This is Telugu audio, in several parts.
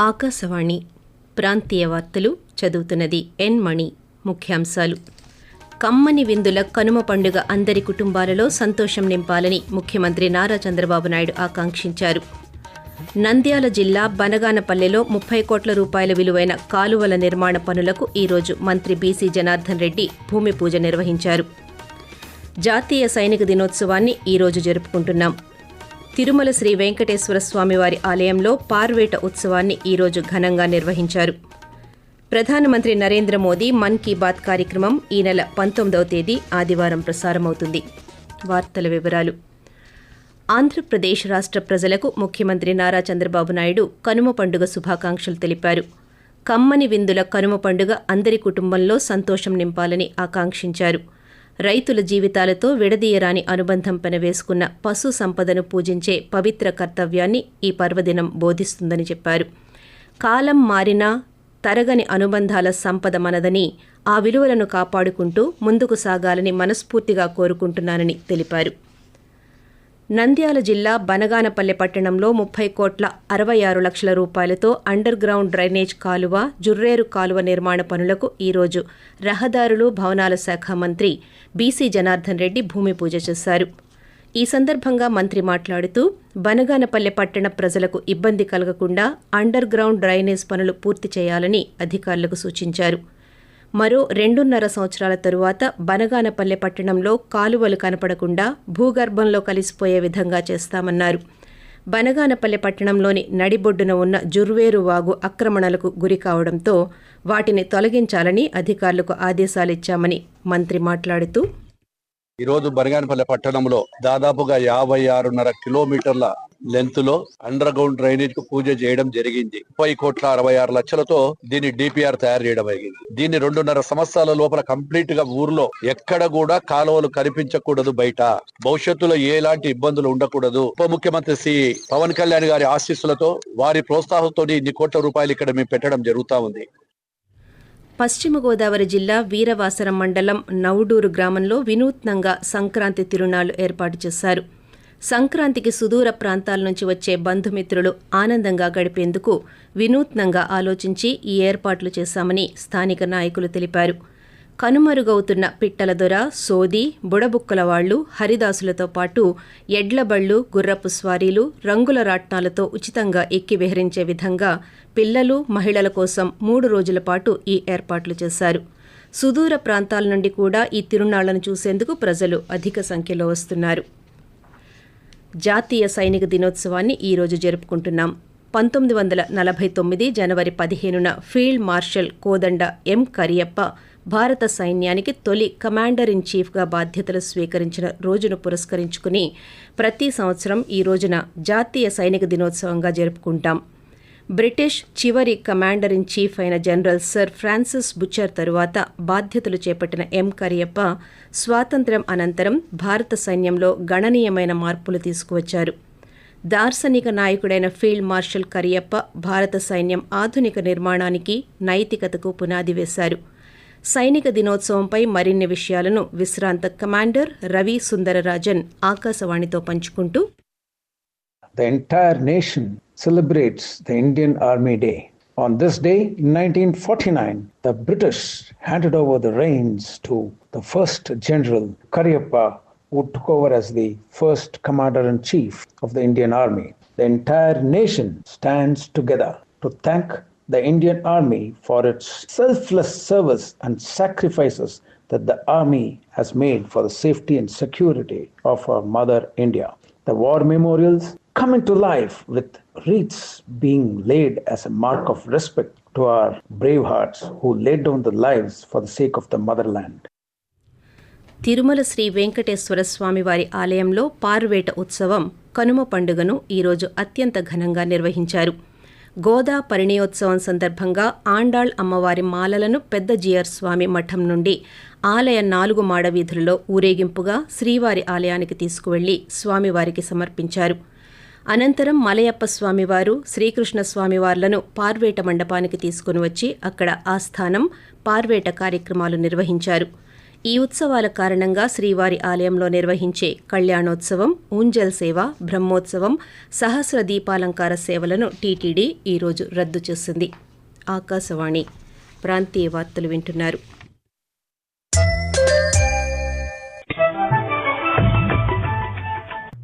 ఆకాశవాణి ప్రాంతీయ వార్తలు చదువుతున్నది ఎన్ మణి. ముఖ్యాంశాలు. కమ్మని విందుల కనుమ పండుగ అందరి కుటుంబాలలో సంతోషం నింపాలని ముఖ్యమంత్రి నారా చంద్రబాబు నాయుడు ఆకాంక్షించారు. నంద్యాల జిల్లా బనగానపల్లెలో ముప్పై కోట్ల రూపాయల విలువైన కాలువల నిర్మాణ పనులకు ఈరోజు మంత్రి బీసీ జనార్దన్ రెడ్డి భూమి పూజ నిర్వహించారు. జాతీయ సైనిక దినోత్సవాన్ని ఈరోజు జరుపుకుంటున్నాం. తిరుమల శ్రీ వెంకటేశ్వర స్వామివారి ఆలయంలో పార్వేట ఉత్సవాన్ని ఈరోజు ఘనంగా నిర్వహించారు. ప్రధానమంత్రి నరేంద్ర మోదీ మన్ కీ బాత్ కార్యక్రమం ఈ నెల పంతొమ్మిదవ తేదీ ఆదివారం ప్రసారమవుతుంది. వార్తల వివరాలు. ఆంధ్రప్రదేశ్ రాష్ట్ర ప్రజలకు ముఖ్యమంత్రి నారా చంద్రబాబు నాయుడు కనుమ పండుగ శుభాకాంక్షలు తెలిపారు. కమ్మని విందుల కనుమ పండుగ అందరి కుటుంబంలో సంతోషం నింపాలని ఆకాంక్షించారు. రైతుల జీవితాలతో విడదీయరాని అనుబంధం పెనవేసుకున్న పశు సంపదను పూజించే పవిత్ర కర్తవ్యాన్ని ఈ పర్వదినం బోధిస్తుందని చెప్పారు. కాలం మారినా తరగని అనుబంధాల సంపద మనదని ఆ విలువలను కాపాడుకుంటూ ముందుకు సాగాలని మనస్ఫూర్తిగా కోరుకుంటున్నానని తెలిపారు. నంద్యాల జిల్లా బనగానపల్లె పట్టణంలో ముప్పై కోట్ల అరవై ఆరు లక్షల రూపాయలతో అండర్ గ్రౌండ్ డ్రైనేజ్ కాలువ జుర్రేరు కాలువ నిర్మాణ పనులకు ఈరోజు రహదారులు భవనాల శాఖ మంత్రి బీసీ జనార్దన్ రెడ్డి భూమి పూజ చేశారు. ఈ సందర్భంగా మంత్రి మాట్లాడుతూ బనగానపల్లె పట్టణ ప్రజలకు ఇబ్బంది కలగకుండా అండర్ గ్రౌండ్ డ్రైనేజ్ పనులు పూర్తి చేయాలని అధికారులకు సూచించారు. మరో రెండున్నర సంవత్సరాల తరువాత బనగానపల్లె పట్టణంలో కాలువలు కనపడకుండా భూగర్భంలో కలిసిపోయే విధంగా చేస్తామన్నారు. బనగానపల్లె పట్టణంలోని నడిబొడ్డున ఉన్న జుర్వేరు వాగు ఆక్రమణలకు గురి కావడంతో వాటిని తొలగించాలని అధికారులకు ఆదేశాలిచ్చామని మంత్రి మాట్లాడుతూ ఈ రోజు బనగానపల్లె పట్టణంలో దాదాపుగా యాభై ఆరున్నర కిలోమీటర్ల లెంత్లో అండర్ గ్రౌండ్ డ్రైనేజ్కు పూజ చేయడం జరిగింది. ముప్పై కోట్ల అరవై ఆరు లక్షలతో దీన్ని డిపిఆర్ తయారు చేయడం జరిగింది. దీన్ని రెండున్నర సంవత్సరాల లోపల కంప్లీట్గా ఊర్లో ఎక్కడ కూడా కాలువలు కనిపించకూడదు బయట. భవిష్యత్తులో ఎలాంటి ఇబ్బందులు ఉండకూడదు. ఉప ముఖ్యమంత్రి శ్రీ పవన్ కళ్యాణ్ గారి ఆశీస్సులతో వారి ప్రోత్సాహంతో ఇన్ని కోట్ల రూపాయలు ఇక్కడ మేము పెట్టడం జరుగుతా ఉంది. పశ్చిమ గోదావరి జిల్లా వీరవాసరం మండలం నౌడూరు గ్రామంలో వినూత్నంగా సంక్రాంతి తిరునాళ్ళు ఏర్పాటు చేశారు. సంక్రాంతికి సుదూర ప్రాంతాల నుంచి వచ్చే బంధుమిత్రులు ఆనందంగా గడిపేందుకు వినూత్నంగా ఆలోచించి ఈ ఏర్పాట్లు చేశామని స్థానిక నాయకులు తెలిపారు. కనుమరుగవుతున్న పిట్టల దొర సోది బుడబుక్కల వాళ్ళు హరిదాసులతో పాటు ఎడ్లబళ్ళు గుర్రపు స్వారీలు రంగుల రాట్నాలతో ఉచితంగా ఎక్కి విహరించే విధంగా పిల్లలు మహిళల కోసం మూడు రోజుల పాటు ఈ ఏర్పాట్లు చేశారు. సుదూర ప్రాంతాల నుండి కూడా ఈ తిరునాళ్ళను చూసేందుకు ప్రజలు అధిక సంఖ్యలో వస్తున్నారు. జాతీయ సైనిక దినోత్సవాన్ని ఈరోజు జరుపుకుంటున్నాం. పంతొమ్మిది వందల నలభై తొమ్మిది జనవరి పదిహేనున field marshal Kodanda M Cariappa భారత సైన్యానికి తొలి కమాండర్ ఇన్ చీఫ్గా బాధ్యతలు స్వీకరించిన రోజును పురస్కరించుకుని ప్రతి సంవత్సరం ఈ రోజున జాతీయ సైనిక దినోత్సవంగా జరుపుకుంటాం. బ్రిటిష్ చివరి కమాండర్ ఇన్ చీఫ్ అయిన జనరల్ సర్ ఫ్రాన్సిస్ బుచ్చర్ తరువాత బాధ్యతలు చేపట్టిన ఎం. కరియప్ప స్వాతంత్ర్యం అనంతరం భారత సైన్యంలో గణనీయమైన మార్పులు తీసుకువచ్చారు. దార్శనిక నాయకుడైన ఫీల్డ్ మార్షల్ కరియప్ప భారత సైన్యం ఆధునిక నిర్మాణానికి నైతికతకు పునాది వేశారు. సైనిక దినోత్సవంపై మరిన్ని విషయాలను విశ్రాంత కమాండర్ రవి సుందరరాజన్ ఆకాశవాణితో పంచుకుంటూ the entire nation celebrates the Indian Army Day. On this day, in 1949, the British handed over the reins to the first General Karyappa, who took over as the first Commander in Chief of the Indian Army. The entire nation stands together to thank the Indian Army for its selfless service and sacrifices that the Army has made for the safety and security of our mother India. The war memorials come into life with wreaths being laid as a mark of respect to our brave hearts who laid down their lives for the sake of the motherland. Tirumala Shri Venkateswara స్వామివారి ఆలయంలో పార్వేట ఉత్సవం కనుమ పండుగను ఈరోజు అత్యంత ఘనంగా నిర్వహించారు గోదా పరిణయోత్సవం సందర్భంగా ఆండాళ్ అమ్మవారి మాలలను పెద్ద జిఆర్ స్వామి మఠం నుండి ఆలయ నాలుగు మాడ వీధులలో ఊరేగింపుగా శ్రీవారి ఆలయానికి తీసుకువెళ్ళి స్వామివారికి సమర్పించారు అనంతరం మలయప్ప స్వామివారు శ్రీకృష్ణ స్వామివార్లను పార్వేట మండపానికి తీసుకుని వచ్చి అక్కడ ఆస్థానం పార్వేట కార్యక్రమాలు నిర్వహించారు. ఈ ఉత్సవాల కారణంగా శ్రీవారి ఆలయంలో నిర్వహించే కళ్యాణోత్సవం ఊంజల్ సేవ బ్రహ్మోత్సవం సహస్ర దీపాలంకార సేవలను టీటీడీ ఈరోజు రద్దు చేసింది. ఆకాశవాణి ప్రాంతీయ వార్తలు వింటున్నారు.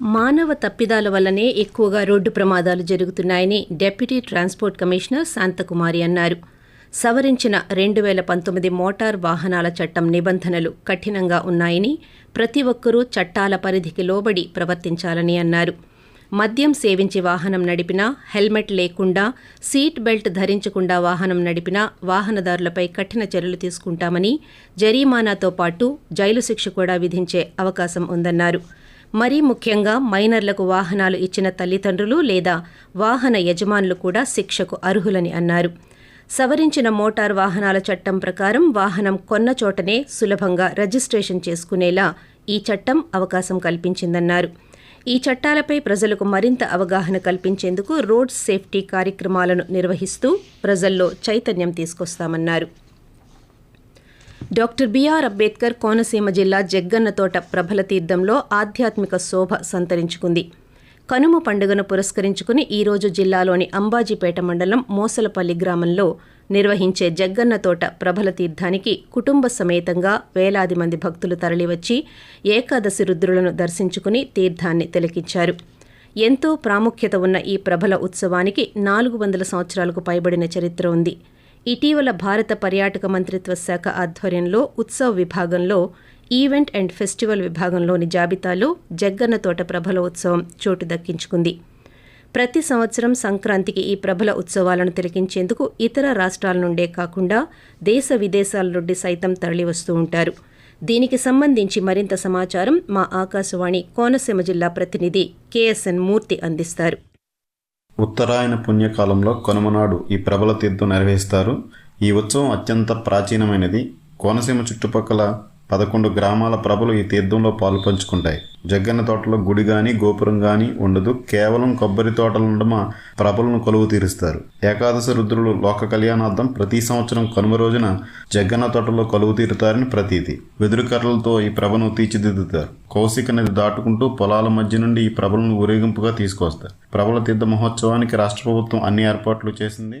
మానవ తప్పిదాల వల్లనే ఎక్కువగా రోడ్డు ప్రమాదాలు జరుగుతున్నాయని డెప్యూటీ ట్రాన్స్పోర్ట్ కమిషనర్ శాంతకుమారి అన్నారు. సవరించిన రెండు వేల పంతొమ్మిది మోటార్ వాహనాల చట్టం నిబంధనలు కఠినంగా ఉన్నాయని ప్రతి ఒక్కరూ చట్టాల పరిధికి లోబడి ప్రవర్తించాలని అన్నారు. మద్యం సేవించి వాహనం నడిపినా హెల్మెట్ లేకుండా సీట్ బెల్ట్ ధరించకుండా వాహనం నడిపినా వాహనదారులపై కఠిన చర్యలు తీసుకుంటామని జరిమానాతో పాటు జైలు శిక్ష కూడా విధించే అవకాశం ఉందన్నారు. మరీ ముఖ్యంగా మైనర్లకు వాహనాలు ఇచ్చిన తల్లిదండ్రులు లేదా వాహన యజమానులు కూడా శిక్షకు అర్హులని అన్నారు. సవరించిన మోటార్ వాహనాల చట్టం ప్రకారం వాహనం కొన్న చోటనే సులభంగా రిజిస్ట్రేషన్ చేసుకునేలా ఈ చట్టం అవకాశం కల్పించిందన్నారు. ఈ చట్టాలపై ప్రజలకు మరింత అవగాహన కల్పించేందుకు రోడ్ సేఫ్టీ కార్యక్రమాలను నిర్వహిస్తూ ప్రజల్లో చైతన్యం తీసుకొస్తామన్నారు. డాక్టర్ బిఆర్ అంబేద్కర్ కోనసీమ జిల్లా జగ్గన్నతోట ప్రభల తీర్థంలో ఆధ్యాత్మిక శోభ సంతరించుకుంది. కనుమ పండుగను పురస్కరించుకుని ఈరోజు జిల్లాలోని అంబాజీపేట మండలం మోసలపల్లి గ్రామంలో నిర్వహించే జగ్గన్నతోట ప్రభల తీర్థానికి కుటుంబ సమేతంగా వేలాది మంది భక్తులు తరలివచ్చి ఏకాదశి రుద్రులను దర్శించుకుని తీర్థాన్ని తిలకించారు. ఎంతో ప్రాముఖ్యత ఉన్న ఈ ప్రభల ఉత్సవానికి నాలుగు వందల సంవత్సరాలకు పైబడిన చరిత్ర ఉంది. ఇటీవల భారత పర్యాటక మంత్రిత్వ శాఖ ఆధ్వర్యంలో ఉత్సవ విభాగంలో ఈవెంట్ అండ్ ఫెస్టివల్ విభాగంలోని జాబితాలో జగ్గన్న తోట ప్రభల ఉత్సవం చోటు దక్కించుకుంది. ప్రతి సంవత్సరం సంక్రాంతికి ఈ ప్రభల ఉత్సవాలను తిలకించేందుకు ఇతర రాష్ట్రాల నుండే కాకుండా దేశ విదేశాల నుండి సైతం తరలివస్తూ ఉంటారు. దీనికి సంబంధించి మరింత సమాచారం మా ఆకాశవాణి కోనసీమ జిల్లా ప్రతినిధి కెఎస్ఎన్ మూర్తి అందిస్తారు. ఉత్తరాయణ పుణ్యకాలంలో కనుమనాడు ఈ ప్రబల తీర్థం నిర్వహిస్తారు ఈ ఉత్సవం అత్యంత ప్రాచీనమైనది. కోనసీమ చుట్టుపక్కల పదకొండు గ్రామాల ప్రభలు ఈ తీర్థంలో పాలు పంచుకుంటాయి. జగ్గన్న తోటలో గుడి కానీ గోపురం కానీ ఉండదు. కేవలం కొబ్బరి తోటల ఉండమ ప్రభలను కొలువు తీరుస్తారు. ఏకాదశి రుద్రులు లోక కళ్యాణార్థం ప్రతి సంవత్సరం కనుమ రోజున జగ్గన్న తోటలో కొలువు తీరుతారని ప్రతీతి. వెదురు కర్రలతో ఈ ప్రభను తీర్చిదిద్దుతారు. కౌశిక నది దాటుకుంటూ పొలాల మధ్య నుండి ఈ ప్రభలను ఊరేగింపుగా తీసుకొస్తారు. ప్రభల తీర్థ మహోత్సవానికి రాష్ట్ర ప్రభుత్వం అన్ని ఏర్పాట్లు చేసింది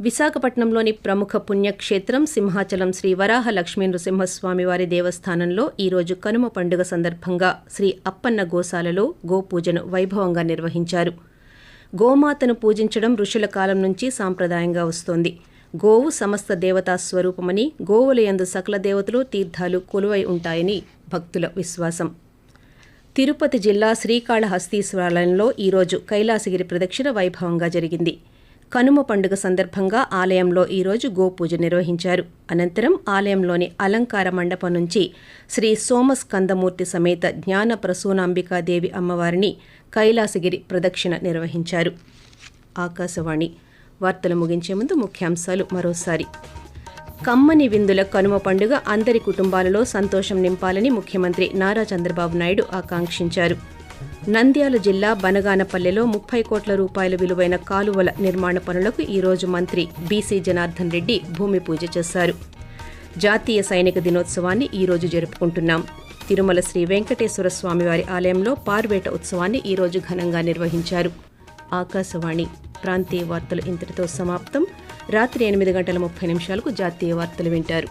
విశాఖపట్నంలోని ప్రముఖ పుణ్యక్షేత్రం సింహాచలం శ్రీ వరాహ లక్ష్మీ నృసింహస్వామి వారి దేవస్థానంలో ఈరోజు కనుమ పండుగ సందర్భంగా శ్రీ అప్పన్న గోశాలలో గోపూజను వైభవంగా నిర్వహించారు. గోమాతను పూజించడం ఋషుల కాలం నుంచి సాంప్రదాయంగా వస్తోంది. గోవు సమస్త దేవతా స్వరూపమని గోవులయందు సకల దేవతలు తీర్థాలు కొలువై ఉంటాయని భక్తుల విశ్వాసం. తిరుపతి జిల్లా శ్రీకాళహస్తీశ్వరాలయంలో ఈరోజు కైలాసగిరి ప్రదక్షిణ వైభవంగా జరిగింది. కనుమ పండుగ సందర్భంగా ఆలయంలో ఈరోజు గోపూజ నిర్వహించారు. అనంతరం ఆలయంలోని అలంకార మండపం నుంచి శ్రీ సోమస్కందమూర్తి సమేత జ్ఞాన ప్రసూనాంబికాదేవి అమ్మవారిని కైలాసగిరి ప్రదక్షిణ నిర్వహించారు. ఆకాశవాణి వార్తలు ముగించే ముందు ముఖ్యాంశాలు మరోసారి. కమ్మని విందుల కనుమ పండుగ అందరి కుటుంబాలలో సంతోషం నింపాలని ముఖ్యమంత్రి నారా చంద్రబాబు నాయుడు ఆకాంక్షించారు. నంద్యాల జిల్లా బనగానపల్లెలో ముప్పై కోట్ల రూపాయల విలువైన కాలువల నిర్మాణ పనులకు ఈరోజు మంత్రి బీసీ జనార్దన్ రెడ్డి భూమి పూజ చేశారు. జాతీయ సైనిక దినోత్సవాన్ని ఈరోజు జరుపుకుంటున్నాం. తిరుమల శ్రీ వెంకటేశ్వర స్వామివారి ఆలయంలో పార్వేట ఉత్సవాన్ని ఈరోజు ఘనంగా నిర్వహించారు. ఆకాశవాణి ప్రాంతీయ వార్తలు ఇంతటితో సమాప్తం. రాత్రి ఎనిమిది గంటల ముప్పై నిమిషాలకు జాతీయ వార్తలు వింటారు.